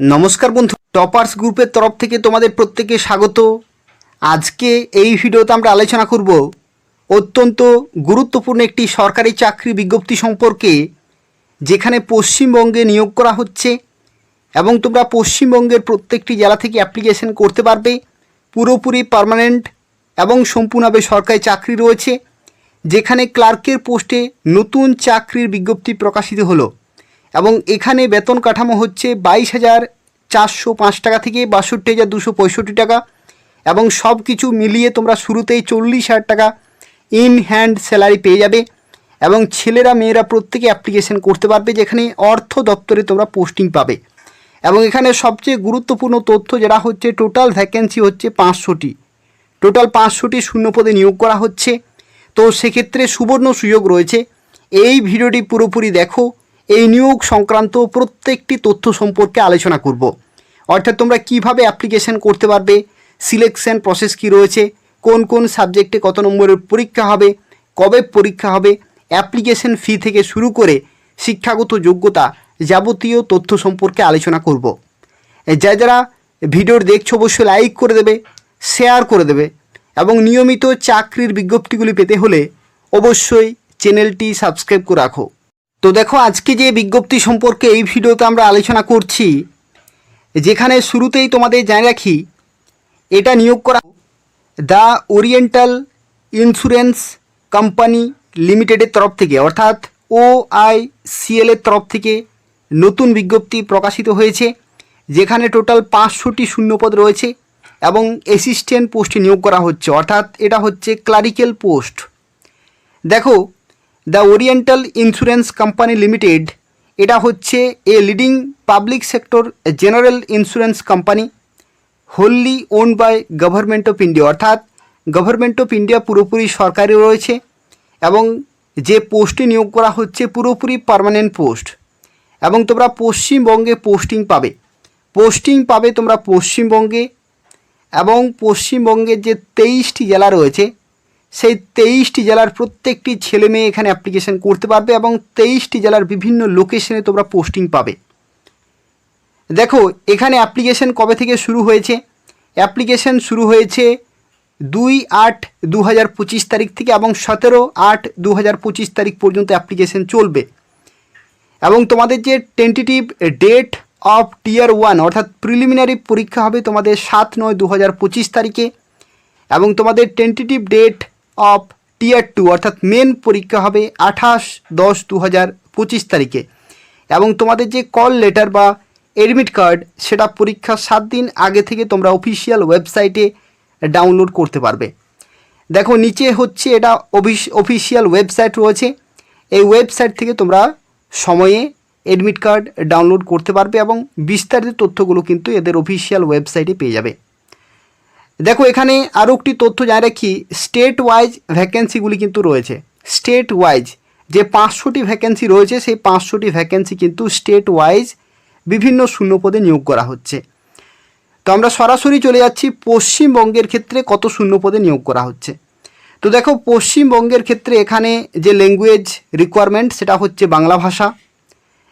নমস্কার বন্ধু, টপার্স গ্রুপের তরফ থেকে তোমাদের প্রত্যেকে স্বাগত। আজকে এই ভিডিওতে আমরা আলোচনা করব অত্যন্ত গুরুত্বপূর্ণ একটি সরকারি চাকরি বিজ্ঞপ্তি সম্পর্কে, যেখানে পশ্চিমবঙ্গে নিয়োগ করা হচ্ছে এবং তোমরা পশ্চিমবঙ্গের প্রত্যেকটি জেলা থেকে অ্যাপ্লিকেশন করতে পারবে। পুরোপুরি পার্মানেন্ট এবং সম্পূর্ণভাবে সরকারি চাকরি রয়েছে, যেখানে ক্লার্কের পোস্টে নতুন চাকরির বিজ্ঞপ্তি প্রকাশিত হলো। এবং এখানে বেতন কাঠামো হচ্ছে বাইশ হাজার চারশো পাঁচ টাকা থেকে বাষট্টি হাজার দুশো পঁয়ষট্টি টাকা এবং সব কিছু মিলিয়ে তোমরা শুরুতেই চল্লিশ হাজার টাকা ইন হ্যান্ড স্যালারি পেয়ে যাবে এবং ছেলেরা, মেয়েরা প্রত্যেকে অ্যাপ্লিকেশন করতে পারবে যেখানে অর্থ দপ্তরে তোমরা পোস্টিং পাবে। এবং এখানে সবচেয়ে গুরুত্বপূর্ণ তথ্য যেটা হচ্ছে টোটাল ভ্যাকেন্সি হচ্ছে পাঁচশোটি। টোটাল পাঁচশোটি শূন্য পদে নিয়োগ করা হচ্ছে। তো সেক্ষেত্রে সুবর্ণ সুযোগ রয়েছে। এই ভিডিওটি পুরোপুরি দেখো। এই নিয়োগ সংক্রান্ত প্রত্যেকটি তথ্য সম্পর্কে আলোচনা করব। অর্থাৎ তোমরা কীভাবে অ্যাপ্লিকেশন করতে পারবে সিলেকশন প্রসেস কি রয়েছে, কোন কোন সাবজেক্টে কত নম্বরের পরীক্ষা হবে, কবে পরীক্ষা হবে অ্যাপ্লিকেশন ফি থেকে শুরু করে শিক্ষাগত যোগ্যতা যাবতীয় তথ্য সম্পর্কে আলোচনা করব। যা যারা ভিডিওর দেখছ অবশ্যই লাইক করে দেবে শেয়ার করে দেবে এবং নিয়মিত চাকরির বিজ্ঞপ্তিগুলি পেতে হলে অবশ্যই চ্যানেলটি সাবস্ক্রাইব করে রাখো। তো দেখো, আজকে যে বিজ্ঞপ্তি সম্পর্কে এই ভিডিওতে আমরা আলোচনা করছি, যেখানে শুরুতেই তোমাদের জানিয়ে রাখি, এটা নিয়োগ করা দ্য ওরিয়েন্টাল ইন্স্যুরেন্স কোম্পানি লিমিটেডের তরফ থেকে, অর্থাৎ ও আই সিএলের তরফ থেকে নতুন বিজ্ঞপ্তি প্রকাশিত হয়েছে, যেখানে টোটাল পাঁচশোটি শূন্যপদ রয়েছে এবং অ্যাসিস্ট্যান্ট পোস্টে নিয়োগ করা হচ্ছে, অর্থাৎ এটা হচ্ছে ক্লারিক্যাল পোস্ট দেখো the oriental insurance company limited, এটা হচ্ছে a leading public sector general insurance company, wholly owned by government of India. অর্থাৎ গভর্নমেন্ট অফ ইন্ডিয়া পুরোপুরি সরকারি রয়েছে এবং যে পোস্টে নিয়োগ করা হচ্ছে পুরোপুরি পার্মানেন্ট পোস্ট এবং তোমরা পশ্চিমবঙ্গে পোস্টিং পাবে। পোস্টিং পাবে তোমরা পশ্চিমবঙ্গে এবং পশ্চিমবঙ্গের যে তেইশটি জেলা রয়েছে সেই তেইশটি জেলার প্রত্যেকটি ছেলে মেয়ে এখানে অ্যাপ্লিকেশন করতে পারবে এবং তেইশটি জেলার বিভিন্ন লোকেশনে তোমরা পোস্টিং পাবে। দেখো, এখানে অ্যাপ্লিকেশন কবে থেকে শুরু হয়েছে? অ্যাপ্লিকেশন শুরু হয়েছে দুই আট দু হাজার পঁচিশ তারিখ থেকে এবং সতেরো আট দু হাজার পঁচিশ তারিখ পর্যন্ত অ্যাপ্লিকেশন চলবে। এবং তোমাদের যে tentative date of tier one অর্থাৎ প্রিলিমিনারি পরীক্ষা হবে তোমাদের সাত নয় দু হাজার পঁচিশ তারিখে এবং তোমাদের tentative date of tier two, অর্থাৎ মেন পরীক্ষা হবে আঠাশ দশ দু হাজার পঁচিশ তারিখে। এবং তোমাদের যে কল লেটার বা এডমিট কার্ড সেটা পরীক্ষার সাত দিন আগে থেকে তোমরা অফিসিয়াল ওয়েবসাইটে ডাউনলোড করতে পারবে। দেখো, নিচে হচ্ছে এটা অফিসিয়াল ওয়েবসাইট রয়েছে। এই ওয়েবসাইট থেকে তোমরা সময়ে এডমিট কার্ড ডাউনলোড করতে পারবে এবং বিস্তারিত তথ্যগুলো কিন্তু এদের অফিসিয়াল ওয়েবসাইটে পেয়ে যাবে। দেখো, এখানে আরও একটি তথ্য জানিয়ে রাখি স্টেট ওয়াইজ ভ্যাকেন্সিগুলি কিন্তু রয়েছে। স্টেট ওয়াইজ যে পাঁচশোটি ভ্যাকেন্সি রয়েছে, সেই পাঁচশোটি ভ্যাকেন্সি কিন্তু স্টেট ওয়াইজ বিভিন্ন শূন্যপদে নিয়োগ করা হচ্ছে। তো আমরা সরাসরি চলে যাচ্ছি, পশ্চিমবঙ্গের ক্ষেত্রে কত শূন্যপদে নিয়োগ করা হচ্ছে। তো দেখো, পশ্চিমবঙ্গের ক্ষেত্রে এখানে যে ল্যাঙ্গুয়েজ রিকোয়ারমেন্ট সেটা হচ্ছে বাংলা ভাষা।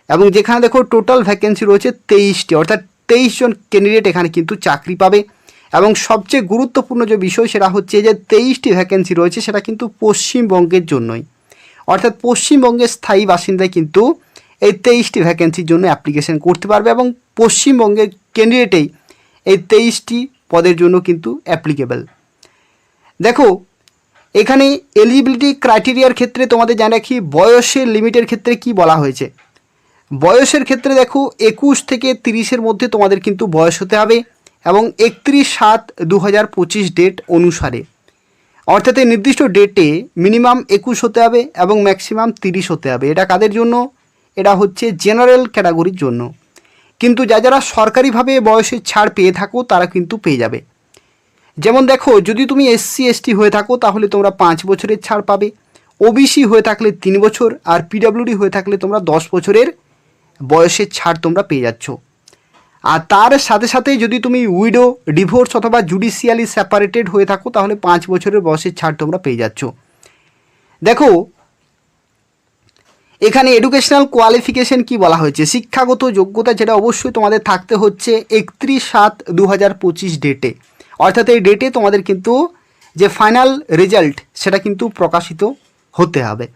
এবং যেখানে দেখো টোটাল ভ্যাকেন্সি রয়েছে তেইশটি, অর্থাৎ তেইশ জন ক্যান্ডিডেট এখানে কিন্তু চাকরি পাবে। এবং সবচেয়ে গুরুত্বপূর্ণ যে বিষয় সেটা হচ্ছে যে তেইশটি ভ্যাকেন্সি রয়েছে, সেটা কিন্তু পশ্চিমবঙ্গের জন্যই। অর্থাৎ পশ্চিমবঙ্গের স্থায়ী বাসিন্দায় কিন্তু এই তেইশটি ভ্যাকেন্সির জন্য অ্যাপ্লিকেশন করতে পারবে এবং পশ্চিমবঙ্গের ক্যান্ডিডেটেই এই তেইশটি পদের জন্য কিন্তু অ্যাপ্লিকেবল দেখো, এখানে এলিজিবিলিটি ক্রাইটেরিয়ার ক্ষেত্রে তোমাদের জানা রাখি বয়সের লিমিটের ক্ষেত্রে কি বলা হয়েছে? বয়সের ক্ষেত্রে দেখো, একুশ থেকে তিরিশের মধ্যে তোমাদের কিন্তু বয়স হতে হবে। এবং একত্রিশ সাত দু হাজার পঁচিশ ডেট অনুসারে। অর্থাৎ এই নির্দিষ্ট ডেটে মিনিমাম একুশ হতে হবে এবং ম্যাক্সিমাম তিরিশ হতে হবে। এটা কাদের জন্য? এটা হচ্ছে জেনারেল ক্যাটাগরির জন্য। কিন্তু যা যারা সরকারিভাবে বয়সের ছাড় পেয়ে থাকো, তারা কিন্তু পেয়ে যাবে। যেমন দেখো, যদি তুমি এসসি এসটি হয়ে থাকো, তাহলে তোমরা পাঁচ বছরের ছাড় পাবে। ওবিসি হয়ে থাকলে তিন বছর, আর পিডাব্লিউডি হয়ে থাকলে তোমরা দশ বছরের বয়সের ছাড় তোমরা পেয়ে যাচ্ছ। আর তার সাথে সাথে যদি তুমি উইডো, ডিভোর্স অথবা জুডিশিয়ালি সেপারেটেড হয়ে থাকো, তাহলে পাঁচ বছরের বয়সের ছাড় তোমরা পেয়ে যাচ্ছ। দেখো, এখানে এডুকেশনাল কোয়ালিফিকেশন কি বলা হয়েছে? শিক্ষাগত যোগ্যতা যেটা অবশ্যই তোমাদের থাকতে হচ্ছে একত্রিশ সাত দু হাজার পঁচিশ ডেটে অর্থাৎ এই ডেটে তোমাদের কিন্তু যে ফাইনাল রেজাল্ট সেটা কিন্তু প্রকাশিত হতে হবে।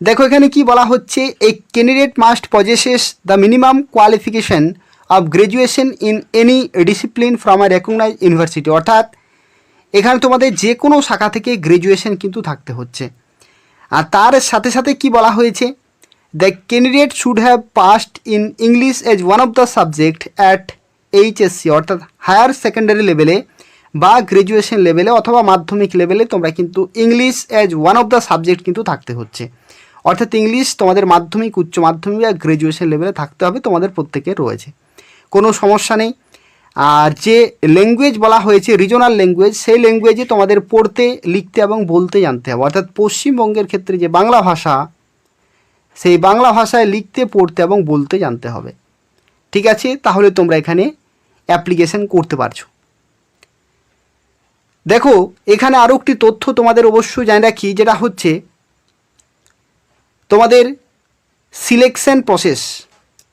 দেখো, এখানে কি বলা হচ্ছে? A candidate must possess the minimum qualification of graduation in any discipline from a recognise university অর্থাৎ, এখানে তোমাদের যে কোনো শাখা থেকে গ্র্যাজুয়েশন কিন্তু থাকতে হচ্ছে। আর তার সাথে সাথে কি বলা হয়েছে? The candidate should have passed in English as one of the subject at HSC অর্থাৎ হায়ার সেকেন্ডারি লেভেলে বা গ্র্যাজুয়েশন লেভেলে অথবা মাধ্যমিক লেভেলে তোমরা কিন্তু English as one of the subject কিন্তু থাকতে হচ্ছে। অর্থাৎ ইংলিশ তোমাদের মাধ্যমিক, উচ্চ মাধ্যমিক আর গ্র্যাজুয়েশন লেভেলে থাকতে হবে, তোমাদের প্রত্যেকের রয়েছে। কোনো সমস্যা নেই। আর যে ল্যাঙ্গুয়েজ বলা হয়েছে রিজনাল ল্যাঙ্গুয়েজ সেই ল্যাঙ্গুয়েজে তোমাদের পড়তে, লিখতে এবং বলতে জানতে হবে। অর্থাৎ পশ্চিমবঙ্গের ক্ষেত্রে যে বাংলা ভাষা, সেই বাংলা ভাষায় লিখতে, পড়তে এবং বলতে জানতে হবে। ঠিক আছে? তাহলে তোমরা এখানে অ্যাপ্লিকেশন করতে পারছ। দেখো, এখানে আরও একটি তথ্য তোমাদের অবশ্যই জানি রাখি, যেটা হচ্ছে তোমাদের সিলেকশন প্রসেস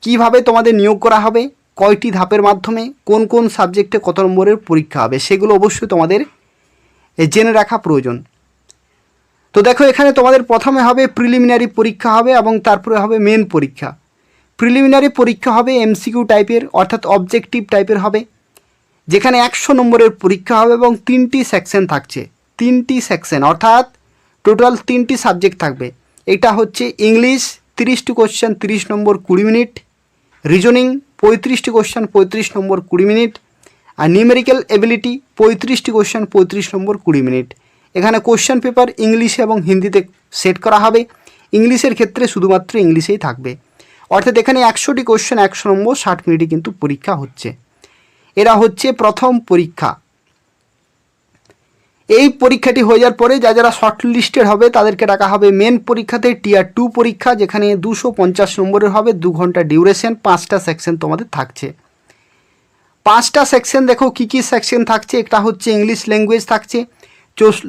কীভাবে তোমাদের নিয়োগ করা হবে? কয়টি ধাপের মাধ্যমে কোন কোন সাবজেক্টে কত নম্বরের পরীক্ষা হবে সেগুলো অবশ্যই তোমাদের জেনে রাখা প্রয়োজন। তো দেখো, এখানে তোমাদের প্রথমে হবে প্রিলিমিনারি পরীক্ষা হবে এবং তারপরে হবে মেন পরীক্ষা। প্রিলিমিনারি পরীক্ষা হবে এমসিকিউ টাইপের অর্থাৎ অবজেক্টিভ টাইপের হবে, যেখানে একশো নম্বরের পরীক্ষা হবে এবং তিনটি সেকশন থাকছে। তিনটি সেকশন অর্থাৎ টোটাল তিনটি সাবজেক্ট থাকবে। এটা হচ্ছে ইংলিশ তিরিশটি কোশ্চেন তিরিশ নম্বর কুড়ি মিনিট রিজনিং পঁয়ত্রিশটি কোশ্চেন পঁয়ত্রিশ নম্বর কুড়ি মিনিট। আর নিউমেরিক্যাল এবিলিটি পঁয়ত্রিশটি কোশ্চেন পঁয়ত্রিশ নম্বর কুড়ি মিনিট। এখানে কোশ্চেন পেপার ইংলিশে এবং হিন্দিতে সেট করা হবে। ইংলিশের ক্ষেত্রে শুধুমাত্র ইংলিশেই থাকবে। অর্থাৎ এখানে একশোটি কোশ্চেন একশো নম্বর ষাট মিনিটে কিন্তু পরীক্ষা হচ্ছে। এরা হচ্ছে প্রথম পরীক্ষা। এই পরীক্ষাটি হয়ে যাওয়ার পরে যা যারা শর্ট লিস্টেড হবে, তাদেরকে ডাকা হবে মেন পরীক্ষাতে টিয়ার টু পরীক্ষা, যেখানে দুশো পঞ্চাশ নম্বরের হবে, দু ঘণ্টা ডিউরেশন পাঁচটা সেকশন তোমাদের থাকছে। পাঁচটা সেকশন দেখো কী কী সেকশন থাকছে, একটা হচ্ছে ইংলিশ ল্যাঙ্গুয়েজ থাকছে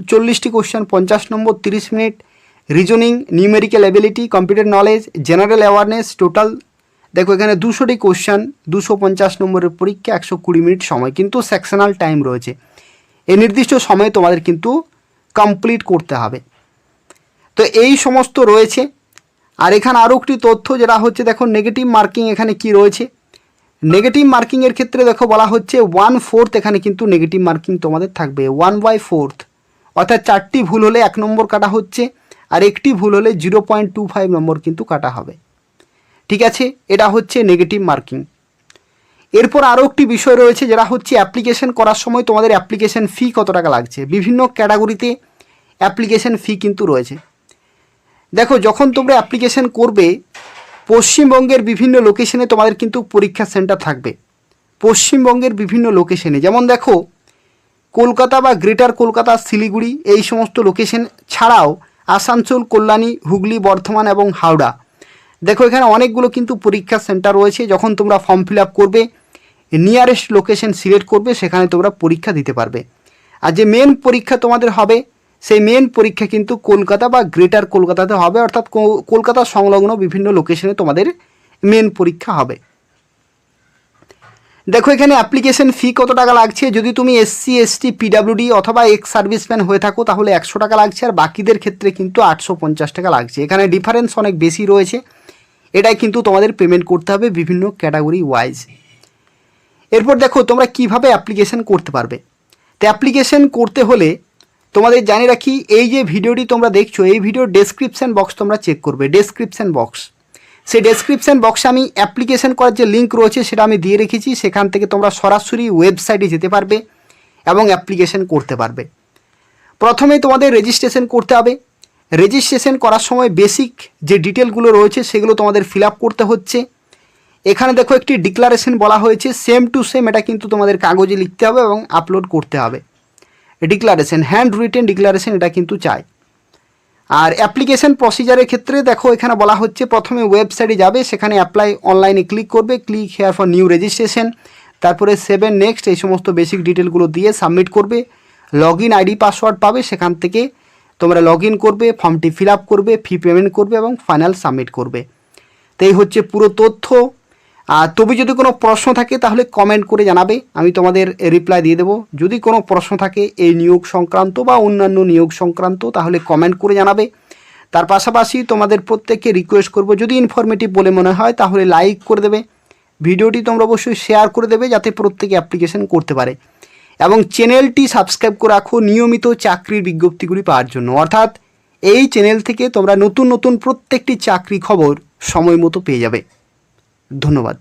চল্লিশটি কোশ্চেন পঞ্চাশ নম্বর তিরিশ minute reasoning numerical ability computer knowledge general awareness total দেখো এখানে দুশোটি কোশ্চেন দুশো পঞ্চাশ নম্বরের পরীক্ষা, একশো কুড়ি মিনিট সময়, কিন্তু সেকশনাল টাইম রয়েছে। এই নির্দিষ্ট সময়ে তোমাদের কিন্তু কমপ্লিট করতে হবে। তো এই সমস্ত রয়েছে। আর এখানে আরও একটি তথ্য যেটা হচ্ছে, দেখো নেগেটিভ মার্কিং এখানে কি রয়েছে? নেগেটিভ মার্কিংয়ের ক্ষেত্রে দেখো বলা হচ্ছে ওয়ান ফোর্থ এখানে কিন্তু নেগেটিভ মার্কিং তোমাদের থাকবে। ওয়ান বাই ফোর্থ অর্থাৎ চারটি ভুল হলে এক নম্বর কাটা হচ্ছে, আর একটি ভুল হলে জিরো পয়েন্ট টু ফাইভ নম্বর কিন্তু কাটা হবে। ঠিক আছে? এটা হচ্ছে নেগেটিভ মার্কিং এরপর আরও একটি বিষয় রয়েছে যেটা হচ্ছে অ্যাপ্লিকেশন করার সময় তোমাদের অ্যাপ্লিকেশন ফি কত টাকা লাগছে? বিভিন্ন ক্যাটাগরিতে অ্যাপ্লিকেশন ফি কিন্তু রয়েছে। দেখো, যখন তোমরা অ্যাপ্লিকেশন করবে, পশ্চিমবঙ্গের বিভিন্ন লোকেশনে তোমাদের কিন্তু পরীক্ষা সেন্টার থাকবে। পশ্চিমবঙ্গের বিভিন্ন লোকেশনে যেমন দেখো, কলকাতা বা গ্রেটার কলকাতা শিলিগুড়ি, এই সমস্ত লোকেশন ছাড়াও আসানসোল, কল্যাণী, হুগলি, বর্ধমান এবং হাওড়া। দেখো, এখানে অনেকগুলো কিন্তু পরীক্ষা সেন্টার রয়েছে। যখন তোমরা ফর্ম ফিল আপ করবে নিয়ারেস্ট লোকেশন সিলেক্ট করবে, সেখানে তোমরা পরীক্ষা দিতে পারবে। আর যে মেন পরীক্ষা তোমাদের হবে, সেই মেন পরীক্ষা কিন্তু কলকাতা বা গ্রেটার কলকাতাতে হবে, অর্থাৎ কলকাতা সংলগ্ন বিভিন্ন লোকেশনে তোমাদের মেন পরীক্ষা হবে। দেখো এখানে অ্যাপ্লিকেশন ফি কত টাকা লাগছে? যদি তুমি এসসি এসটি পিডাব্লিউডি অথবা এক্স সার্ভিসম্যান হয়ে থাকো, তাহলে একশো টাকা লাগছে, আর বাকিদের ক্ষেত্রে কিন্তু আটশো পঞ্চাশ টাকা লাগছে। এখানে ডিফারেন্স অনেক বেশি রয়েছে। এটাই কিন্তু তোমাদের পেমেন্ট করতে হবে বিভিন্ন ক্যাটাগরি ওয়াইজ এরপর দেখো তোমরা কীভাবে অ্যাপ্লিকেশন করতে পারবে। তো অ্যাপ্লিকেশন করতে হলে তোমাদের জানি রাখি, এই যে ভিডিওটি তোমরা দেখছ, এই ভিডিওর ডেসক্রিপশন বক্স তোমরা চেক করবে ডেসক্রিপশন বক্স সেই ডেসক্রিপশন বক্সে আমি অ্যাপ্লিকেশন করার যে লিঙ্ক রয়েছে সেটা আমি দিয়ে রেখেছি, সেখান থেকে তোমরা সরাসরি ওয়েবসাইটে যেতে পারবে এবং অ্যাপ্লিকেশন করতে পারবে। প্রথমে তোমাদের রেজিস্ট্রেশন করতে হবে। রেজিস্ট্রেশন করার সময় বেসিক যে ডিটেলগুলো রয়েছে সেগুলো তোমাদের ফিল করতে হচ্ছে। এখানে দেখো একটি ডিক্লারেশন বলা হয়েছে সেম টু সেম এটা কিন্তু তোমাদের কাগজে লিখতে হবে এবং আপলোড করতে হবে। ডিক্লারেশন হ্যান্ড রিটেন ডিক্লারেশন এটা কিন্তু চাই। আর অ্যাপ্লিকেশন প্রসিজারের ক্ষেত্রে দেখো এখানে বলা হচ্ছে, প্রথমে ওয়েবসাইটে যাবে, সেখানে অ্যাপ্লাই অনলাইনে ক্লিক করবে click here for new registration তারপরে সেভেন নেক্সট এই সমস্ত বেসিক ডিটেলগুলো দিয়ে সাবমিট করবে লগ ইন আইডি পাসওয়ার্ড পাবে, সেখান থেকে তোমরা লগ ইন করবে ফর্মটি ফিল আপ করবে ফি পেমেন্ট করবে এবং ফাইনাল সাবমিট করবে। তো এই হচ্ছে পুরো তথ্য। তবে যদি কোনো প্রশ্ন থাকে, তাহলে কমেন্ট করে জানাবে। আমি তোমাদের রিপ্লাই দিয়ে দেবো। যদি কোনো প্রশ্ন থাকে এই নিয়োগ সংক্রান্ত বা অন্যান্য নিয়োগ সংক্রান্ত, তাহলে কমেন্ট করে জানাবে। তার পাশাপাশি তোমাদের প্রত্যেককে রিকোয়েস্ট করব। যদি ইনফরমেটিভ বলে মনে হয়, তাহলে লাইক করে দেবে। ভিডিওটি তোমরা অবশ্যই শেয়ার করে দেবে, যাতে প্রত্যেকে অ্যাপ্লিকেশন করতে পারে। এবং চ্যানেলটি সাবস্ক্রাইব করে রাখো নিয়মিত চাকরির বিজ্ঞপ্তিগুলি পাওয়ার জন্য। অর্থাৎ এই চ্যানেল থেকে তোমরা নতুন নতুন প্রত্যেকটি চাকরি খবর সময় মতো পেয়ে যাবে। ধন্যবাদ।